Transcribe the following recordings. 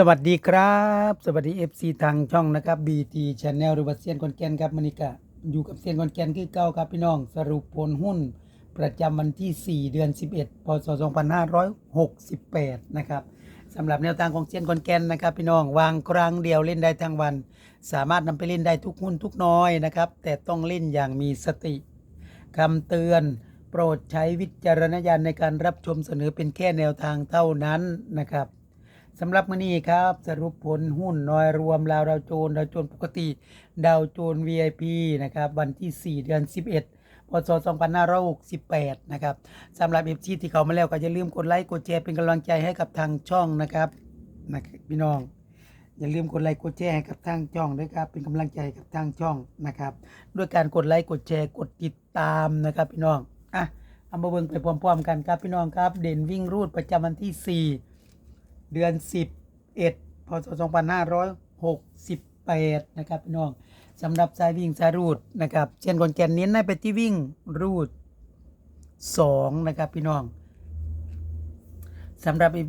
สวัสดีครับ สวัสดี FC ทางช่องนะครับ BT Channel หรือว่าเซียนคอนแกนครับมอนิกะอยู่กับเซียนคอนแกนคือเก่าครับพี่น้อง สรุปผลหุ้น ประจำวันที่ 4 เดือน 11 พศ 2568 นะครับสำหรับแนวทางของเซียนคอนแกนนะครับ พี่น้องวางครั้งเดียวเล่นได้ทั้งวัน สามารถนำไปเล่นได้ทุกหุ้นทุกน้อยนะครับ แต่ต้องเล่นอย่างมีสติคำเตือนโปรดใช้วิจารณญาณในการรับชมเสนอเป็นแค่แนวทางเท่านั้นนะครับ สำหรับมื้อนี้ครับสรุปผลหุ้นน้อยรวมลาวดาวโจนดาวโจนปกติ ดาวโจน VIP นะครับวันที่ 4 เดือน 11พศ2568 นะครับสำหรับ FC ที่เขามาแล้วก็อย่าลืมกดไลค์กดแชร์เป็นกำลังใจให้กับทางช่องนะครับนะพี่น้อง อย่าลืมกดไลค์กดแชร์ให้กับทางช่องด้วยครับเป็นกำลังใจให้กับทางช่องนะครับด้วยการกดไลค์กดแชร์กดติดตามนะครับพี่น้องอะเอามาเบิ่งไปพร้อมๆกันครับพี่น้องครับ เด่นวิ่งรูดประจำวันที่ 4 เดือน 11พศ2568 นะครับพี่น้องสำหรับสายวิ่งสายรูดนะครับเช่นก่อนแกนเน้นให้ไปที่วิ่งรูด 2 นะครับพี่น้องสำหรับเอ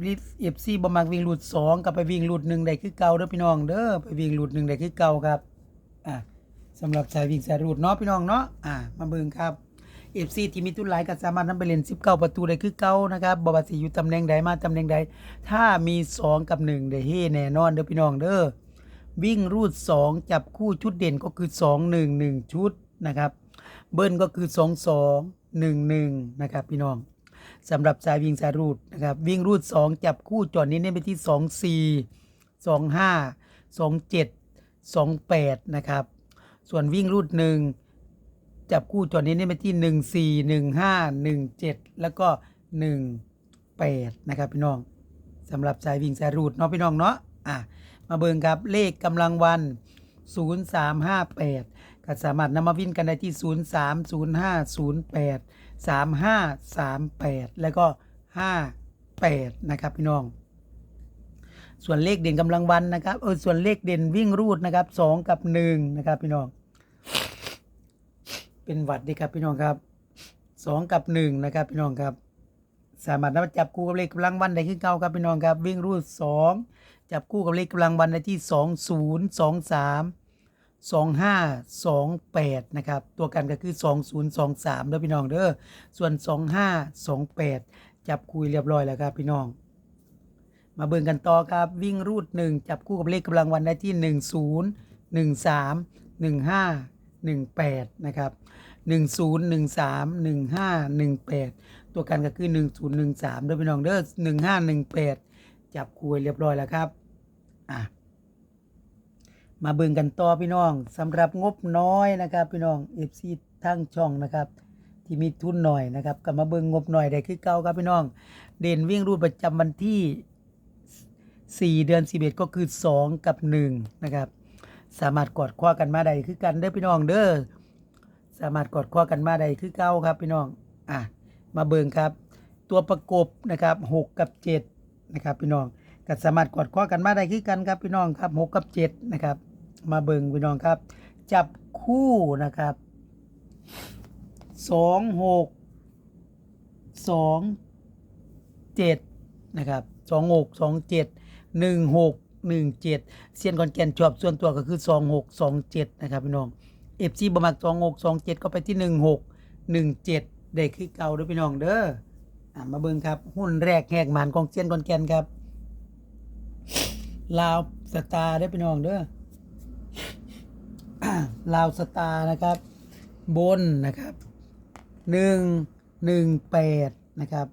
ฟซีบอมักวิ่งหลุดสองกับไปวิ่งหลุดหนึ่งได้คือเก่าเด้อพี่น้องเด้อไปวิ่งหลุดหนึ่งได้คือเก่าครับอะสำหรับสายวิ่งสายรูดเนาะพี่น้องเนาะอะมาเบิ่งครับ เอฟซีที่มีทุนหลายก็สามารถนำไปเล่น19 ประตูได้คือเก่านะครับบ่ว่าสิอยู่ตำแหน่งใดมาตำแหน่งใด ถ้ามี 2 กับ 1 ได้เฮแน่นอนเด้อพี่น้องเด้อวิ่งรูด 2 จับคู่ชุดเด่นก็คือ 2 1 1 ชุดนะครับ เบิ้ลก็คือ 2 2 1 1 นะครับพี่น้องสำหรับสายวิ่งสายรูดนะครับวิ่งรูด 2 จับคู่จอดนี้เน้นไปที่ 2 4 2 5 2 7 2 8 นะครับ ส่วนวิ่งรูด 1 จับคู่จอดนี้เน้นไปที่1 4 1 5 1 7แล้วก็1 8นะครับพี่น้องสำหรับสายวิ่งสายรูดเนาะพี่น้องเนาะอะมาเบิ่งครับเลขกำลังวัน 0358 ก็สามารถนำมาวิ่งกันได้ที่ 030508 3538 แล้วก็ 58 นะครับพี่น้อง ส่วนเลขเด่นกำลังวันนะครับเออส่วนเลขเด่นวิ่งรูดนะครับ 2 กับ 1 นะครับพี่น้อง เป็นหวัดดีครับพี่น้องครับ2กับ1นะครับพี่น้องครับ สามารถนำจับคู่กับเลขกำลังวันได้ขึ้นเก้าครับพี่น้องครับ วิ่งรูด2จับคู่กับเลขกำลังวันได้ที่20 23สองสามสองห้าสองแปดนะครับ ตัวกันก็คือสองศูนย์สองสามเด้อพี่น้องเด้อส่วนสองห้าสองแปดจับคุยเรียบร้อยแล้วครับพี่น้อง มาเบิ่งกันต่อครับวิ่งรูดหนึ่งจับคู่กับเลขกำลังวันได้ที่หนึ่งศูนย์หนึ่งสามหนึ่งห้าหนึ่งแปดนะครับ หนึ่งศูนย์หนึ่งสามหนึ่งห้าหนึ่งแปดตัวกันก็คือหนึ่งศูนย์หนึ่งสามเด้อพี่น้องเด้อหนึ่งห้าหนึ่งแปดจับคุยเรียบร้อยแล้วครับอะมาเบิ่งกันต่อพี่น้องสำหรับงบน้อยนะครับ พี่น้อง FC ทั้งช่องนะครับที่มีทุนหน่อยนะครับก็มาเบิ่งงบหน่อยได้คือเก่าครับพี่น้อง เด่นวิ่งรูดประจำวันที่ 4 เดือน 11 ก็คือ 2 กับ 1 นะครับ สามารถกอดคว้ากันมาได้คือกันเด้อพี่น้องเด้อ สามารถกอดคว้ากันมาได้คือเก่าครับพี่น้องอะมาเบิ่งครับ ตัวประกบนะครับ6กับ7นะครับพี่น้องก็สามารถกอดข้อกันมาได้คือกันครับพี่น้องครับหกกับเจ็ดนะครับ มาเบิ่งพี่น้องครับ จับคู่นะครับสองหกสองเจ็ดนะครับสองหกสองเจ็ดหนึ่งหกหนึ่งเจ็ดเซียนคอนแกนชอบส่วนตัวก็คือสองหกสองเจ็ดนะครับพี่น้อง เอฟซีบมักสองหกสองเจ็ดก็ไปที่หนึ่งหกหนึ่งเจ็ดได้คือเก่าเด้วยพี่น้องเด้ออะมาเบิ่งครับ หุ้นแรกแหกหมานของเซียนคอนแกนครับ ลาวสตาร์ได้อพี่น้องเด้อลาวสตาร์นะครับ บนนะครับหนึ่งหนึ่งแปดนะครับ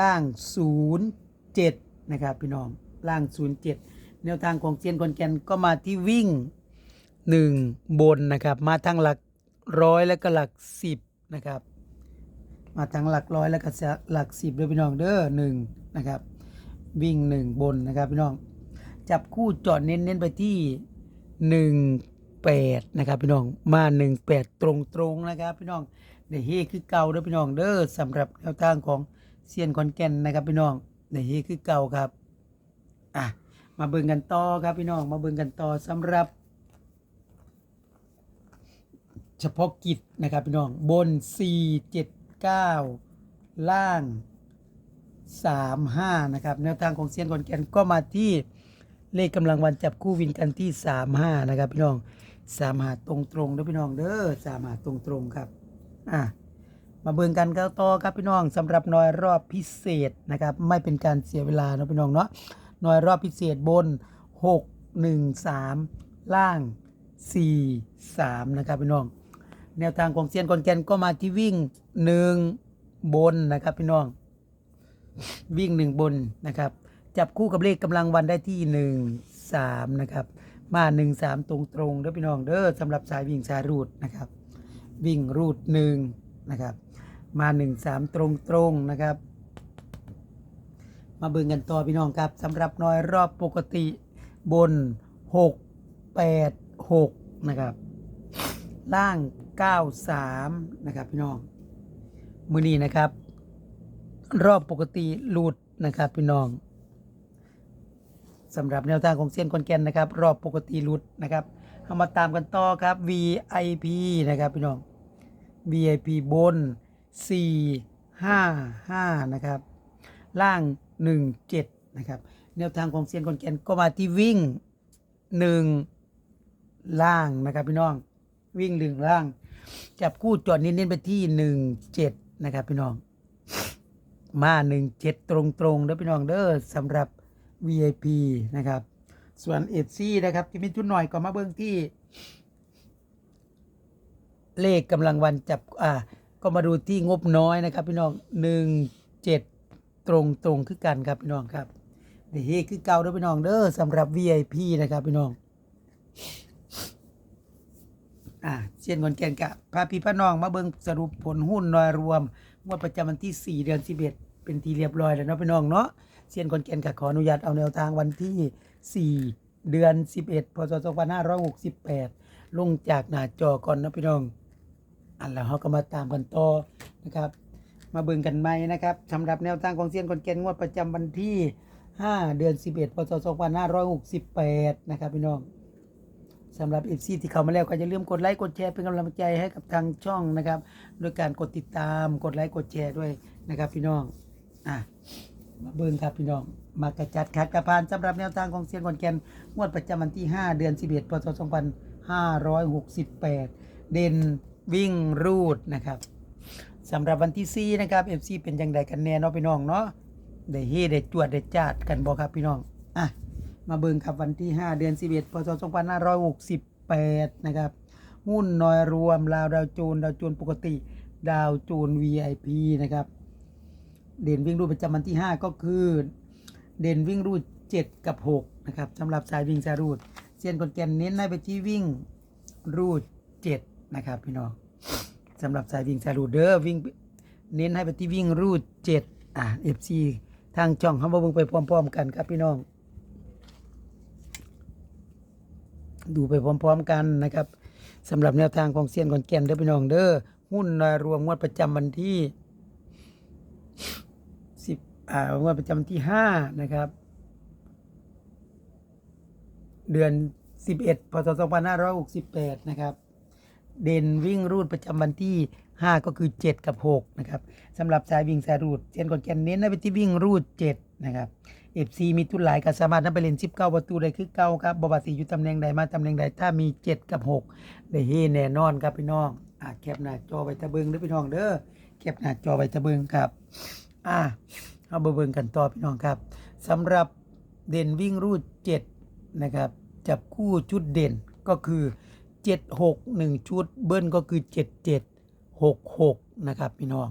ล่างศูนย์เจ็ดนะครับ พี่น้องล่างศูนย์เจ็ดแนวทางของเซียนคอนแกนก็มาที่วิ่ง หนึ่งบนนะครับ มาทั้งหลักร้อยและก็หลักสิบนะครับ มาทั้งหลักร้อยและก็หลักสิบด้วยพี่น้องเด้อหนึ่งนะครับ วิ่งหนึ่งบนนะครับพี่น้อง จับคู่จอดเน้นเน้นไปที่หนึ่งแปดนะครับพี่น้อง มาหนึ่งแปดตรงตรงๆนะครับพี่น้องในเฮคือเก่าเด้อพี่น้องเด้อสำหรับแนวทางของเซียนคอนแก่นนะครับพี่น้องในเฮคือเก่าครับอะมาเบิ่งกันต่อครับพี่น้องมาเบิ่งกันต่อสำหรับ เฉพาะกิจนะครับพี่น้องบน 4 7 9 ล่าง 3 5 นะครับ แนวทางของเซียนคอนแกนก็มาที่เลขกำลังวันจับคู่วินกันที่สามห้านะครับพี่น้องสามหาตรงตรงนะพี่น้องเด้อสามหาตรงตรงครับอะมาเบิ่งกันกันต่อครับพี่น้องสำหรับน้อยรอบพิเศษนะครับ ไม่เป็นการเสียเวลานะพี่น้องเนาะน้อยรอบพิเศษบนหกหนึ่งสามล่างสี่สามนะครับพี่น้อง แนวทางของเซียนกอนแกนก็มาที่วิ่งหนึ่งบนนะครับพี่น้อง วิ่งหนึ่งบนนะครับ จับคู่กับเลขกำลังวันได้ที่หนึ่งสามนะครับ มาหนึ่งสามตรงตรงเด้อพี่น้องเด้อสำหรับสายวิ่งสายรูดนะครับ วิ่งรูดหนึ่งนะครับ มาหนึ่งสามตรงตรงนะครับ มาเบิ่งกันต่อพี่น้องครับสำหรับน้อยรอบปกติบนหกแปดหกนะครับ ล่าง 93 นะครับพี่น้อง มือนี้นะครับ รอบปกติหลุดนะครับพี่น้องสำหรับแนวทางของเซียนคอนแกนนะครับ รอบปกติหลุดนะครับเอามาตามกันต่อครับ VIP นะครับพี่น้อง VIP บน 4 5 5 นะครับ ล่าง 1 7 นะครับ แนวทางของเซียนคอนแกนก็มาที่วิ่ง 1 ล่างนะครับพี่น้อง วิ่งหนึ่งล่าง จับคู่จอดเน้นๆไปที่หนึ่งเจ็ดนะครับพี่น้อง มาหนึ่งเจ็ดตรงๆเด้อพี่น้องเด้อสำหรับ VIP นะครับ ส่วนเอซีนะครับที่มีจุดหน่อยก็มาเบิ่งที่ เลขกำลังวันจับอ่าก็มาดูที่งบน้อยนะครับ พี่น้องหนึ่งเจ็ดตรงตรงๆคือกันครับพี่น้องครับเดี๋ยวเฮคือเก่าเด้อพี่น้องเด้อสำหรับ VIP นะครับพี่น้อง อ่าเช่นคนแก่นกะพาพี่พ่อน้องมาเบิ่งสรุปผลหุ้นโดยรวมงวดประจำวันที่ 4 เดือน 11 เป็นทีเรียบร้อยแล้วเนาะพี่น้องเนาะเช่นคนแก่นกะขออนุญาตเอาแนวทางวันที่ 4 เดือน 11 พศ 2568 ลงจากหน้าจอก่อนเนาะพี่น้อง อันแล้วเราก็มาตามกันต่อนะครับ มาเบิ่งกันใหม่นะครับสำหรับแนวทางของเซียนคนแก่นงวดประจำวันที่ 5 เดือน 11 พศ 2568 นะครับพี่น้อง สำหรับ FC ที่เข้ามาแล้วก็อย่าลืมกดไลค์กดแชร์เป็นกำลังใจให้กับทางช่องนะครับด้วยการกดติดตามกดไลค์กดแชร์ด้วยนะครับพี่น้องอะมาเบิ่งครับพี่น้อง มากระจัดขัดกระพานสำหรับแนวทางของเซียนคอนแกนงวดประจำวันที่ 5 เดือน 11พศ2568 เด่นวิ่งรูดนะครับสำหรับวันที่4นะครับ FC เป็นยังไงกันแน่เนาะพี่น้องเนาะได้เฮได้จวดได้จาดกันบ่ครับพี่น้องอะ มาเบิ่งครับวันที่ 5 เดือน 11พศ2568 นะครับ หุ้นนอยรวมลาวดาวโจนดาวโจนปกติ ดาวโจน VIP นะครับ เด่นวิ่งรูดประจำวันที่ 5 ก็คือ เด่นวิ่งรูด 7 กับ 6 นะครับสำหรับสายวิ่งสายรูดเซียนคนแกนเน้นให้ไปที่วิ่งรูด 7 นะครับพี่น้องสำหรับสายวิ่งสายรูดเด้อวิ่งเน้นให้ไปที่วิ่งรูด 7 อะ FC ทางช่องเขามาเบิ่งไปพร้อม ๆ กันครับพี่น้อง ดูไปพร้อม ๆ กันนะครับสำหรับแนวทางของเซียนคอนแกนเด้อพี่น้องเด้อหุ้นรวมงวดประจำวันที่สิบอ่างวดประจำวันที่ห้านะครับ เดือนสิบเอ็ดพศสองพันห้าร้อยหกสิบแปดนะครับ เด่นวิ่งรูดประจำวันที่5ก็คือ7กับ6นะครับสำหรับสายวิ่งสายรูดเซียนคอนแกนเน้นให้ไปที่วิ่งรูด7นะครับ FC มีทุนหลายก็สามารถนำไปเล่น19ประตูได้คือเก่าครับบอบาสีอยู่ตำแหน่งใดมาตำแหน่งใดถ้ามี 7 กับ 6 ได้เฮแน่นอนครับพี่น้องอะแคปหน้าจอไว้ตะเบิงเด้อพี่น้องเด้อแคปหน้าจอไว้ตะเบิงครับ อะเอาเบิงกันต่อพี่น้องครับสำหรับเด่นวิ่งรูด7นะครับจับคู่ชุดเด่นก็คือ 7 6 1 ชุดเบิ้ลก็คือ 7 7 6 6 นะครับพี่น้อง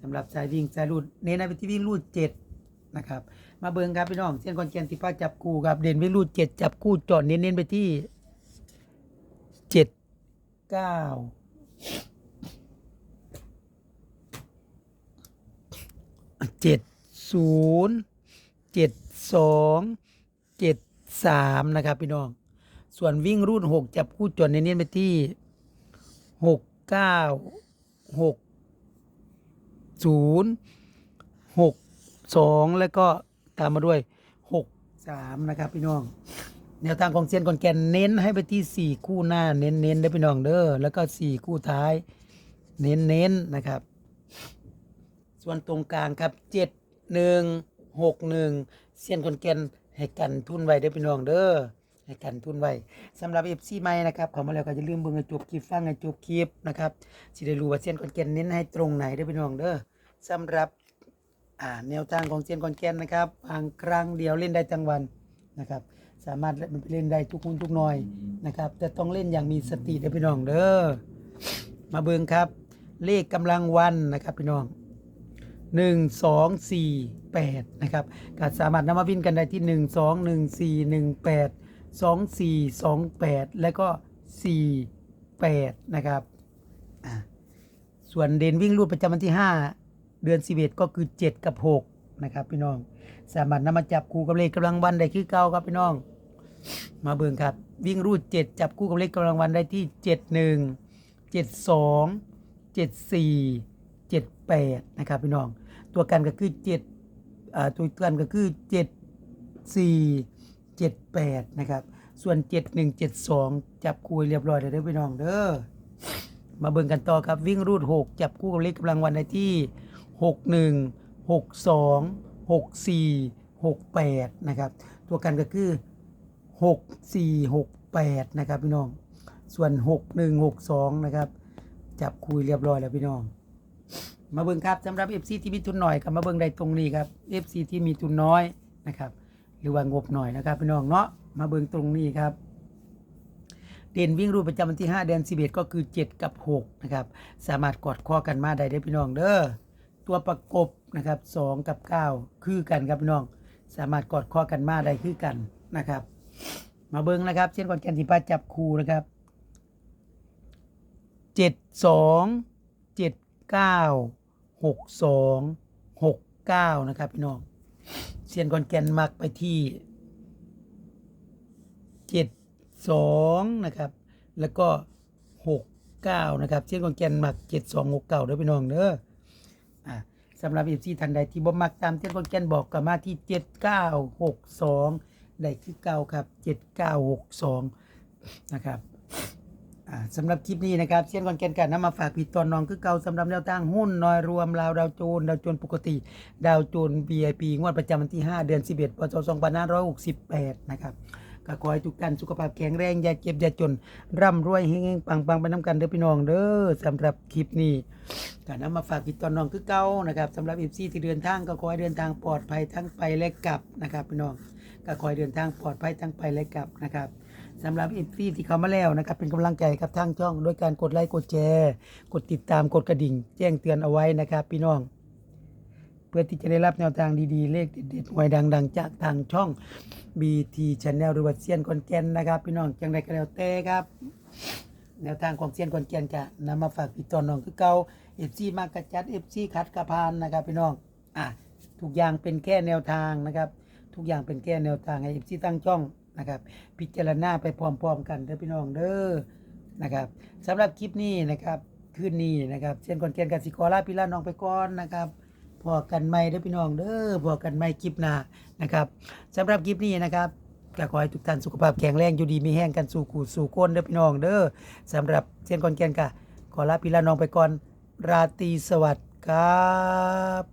สำหรับสายวิ่งสายรูดเน้นในไปที่วิ่งรูด7นะครับ มาเบิ่งครับพี่น้องเส้นคอนแกนที่ป้าจับคู่ครับเด่นวิ่งรูด7จับคู่จอดเน้นๆไปที่7 9เก้าเจ็ดศูนย์เจ็ดสองเจ็ดสามนะครับพี่น้อง ส่วนวิ่งรุ่นหกจับคู่จดในนี้ไปที่หกเก้าหกศูนย์หกสองแล้วก็ ตามมาด้วยหกสามนะครับพี่น้อง แนวทางของเซียนคอนแกนเน้นให้ไปที่สี่คู่หน้าเน้นเน้นได้พี่น้องเด้อแล้วก็สี่คู่ท้าย เน้นเน้นนะครับ ส่วนตรงกลางครับเจ็ดหนึ่งหกหนึ่งเซียนคอนแกนให้กันทุนไว้เด้พี่น้องเด้อให้กันทุนไว้สำหรับ FC ใหม่นะครับเข้ามาแล้วก็อย่าลืมเบิ่งให้จบคลิปฟังให้จบคลิปนะครับสิได้รู้ว่าเส้นคอนแกนเน้นให้ตรงไหนเด้พี่น้องเด้อสำหรับ อ่าแนวทางของเส้นคอนแกนนะครับบางครั้งเดียวเล่นได้ทั้งวันนะครับ สามารถเล่นได้ทุกคนทุกหน่อยนะครับ แต่ต้องเล่นอย่างมีสติเด้อพี่น้องเด้อมาเบิ่งครับ เลขกำลังวันนะครับพี่น้องหนึ่งสองสี่แปดนะครับก็สามารถนำมาวิ่นกันได้ที่หนึ่งสองหนึ่งสี่หนึ่งแปดสองสี่สองแปดแล้วก็สี่แปดนะครับ ส่วนเด่นวิ่งรูดประจำวันที่ห้า เดือนสิบเอ็ดก็คือเจ็ดกับหกนะครับ พี่น้อง สามารถนำมาจับคู่กับเลขกำลังวันได้คือเก่าครับพี่น้อง มาเบิ่งครับ วิ่งรูดเจ็ดจับคู่กับเลขกำลังวันได้ที่เจ็ดหนึ่งเจ็ดสองเจ็ดสี่เจ็ดแปดนะครับพี่น้อง ตัวกันก็คือเจ็ดอ่าตัวกันก็คือเจ็ดสี่เจ็ดแปดนะครับ ส่วนเจ็ดหนึ่งเจ็ดสองจับคู่เรียบร้อยแล้วเด้อพี่น้องเด้อมาเบิ่งกันต่อครับวิ่งรูดหกจับคู่กับเลขกำลังวันได้ที่ หกหนึ่งหกสองหกสี่หกแปดนะครับตัวกันก็คือหกสี่หกแปดนะครับพี่น้องส่วนหกหนึ่งหกสองนะครับจับคุยเรียบร้อยแล้วพี่น้อง มาเบิ่งครับสำหรับ FC ที่มีทุนหน่อยก็มาเบิ่งได้ตรงนี้ครับ FC ที่มีทุนน้อยนะครับหรือว่างบหน่อยนะครับพี่น้องเนาะมาเบิ่งตรงนี้ครับเด่นวิ่งรูปประจำวันที่ 5 เดือน11 ก็คือ 7 กับ 6 นะครับ สามารถกอดข้อกันมาได้เด้พี่น้องเด้อ ตัวประกบนะครับ2กับ 9 คือกันครับพี่น้อง สามารถกอดข้อกันมาได้คือกันนะครับ มาเบิ่งนะครับ เช่นก่อนแกนสิพาจับคู่นะครับเจ็ดสองเจ็ดเก้าหกสองหกเก้านะครับพี่น้องเซียนคอนแกนมักไปที่เจ็ดสองนะครับ แล้วก็หกเก้านะครับเซียนคอนแกนมักเจ็ดสองหกเก้าเด้อพี่น้องเด้อ สำหรับเอีซี่ทันใดที่บ่มักตามเซียนคอนแกนบอกก็มาที่เจ็ดเก้าหกสองได้คือเก้าครับเจ็ดเก้าหกสองนะครับอ่าสำหรับคลิปนี้นะครับเช่นก่อนแกนกันนำมาฝากพี่ตอนน้องคือเก่าสำหรับแนวตั้งหุ้นน้อยรวมลาวดาวโจนดาวโจนปกติ ดาวโจน VIP งวดประจำวันที่ 5 เดือน 11 พศ 2568 นะครับ ก็ขอให้ทุกท่านสุขภาพแข็งแรงอย่าเจ็บอย่าจน ร่ำรวยเฮงๆปังๆไปน้ำกันเด้อพี่น้องเด้อสำหรับคลิปนี้ก็นำมาฝากพี่ตอนน้องคือเก่านะครับสำหรับ FC ที่เดินทางก็ขอให้เดินทางปลอดภัยทั้งไปและกลับนะครับพี่น้องก็ขอให้เดินทางปลอดภัยทั้งไปและกลับนะครับสำหรับอีพีที่เข้ามาแล้วนะครับเป็นกำลังใจกับทางช่อง ด้วยการกดไลค์กดแชร์ กดติดตามกดกระดิ่ง แจ้งเตือนเอาไว้นะครับ พี่น้อง พื่อที่จะได้รับแนวทางดีๆ เลขเด็ดๆหวยดัง ๆ จากทางช่อง BT Channel หรือว่าเซียนคอนแกนนะครับ พี่น้องจังใดก็แล้วแต่ครับ แนวทางของเซียนคอนแกนจะนำมาฝากพี่ตอนน้องคือเก่าเอฟซีมากกระจัดเอฟซีคัดกระพานนะครับ พี่น้องอะทุกอย่างเป็นแค่แนวทางนะครับ ทุกอย่างเป็นแค่แนวทางให้เอฟซีตั้งช่องนะครับ พิจารณาไปพร้อมๆ กันเด้อพี่น้องเด้อนะครับสำหรับคลิปนี้นะครับคืนนี้นะครับเช่นก่อนเกียนกสิกรลาพี่ลาน้องไปก่อนนะครับ พอกันไม่เด้พี่น้องเด้อพอกันไม่คลิปหน้านะครับสำหรับคลิปนี้นะครับก็ขอให้ทุกท่านสุขภาพแข็งแรงอยู่ดีมีแห้งกันสู่กูสู่ก้นเด้อพี่น้องเด้อสำหรับเชียนกอนแกนกะขอลาพี่ลาน้องไปก่อนราตรีสวัสดิ์ครับ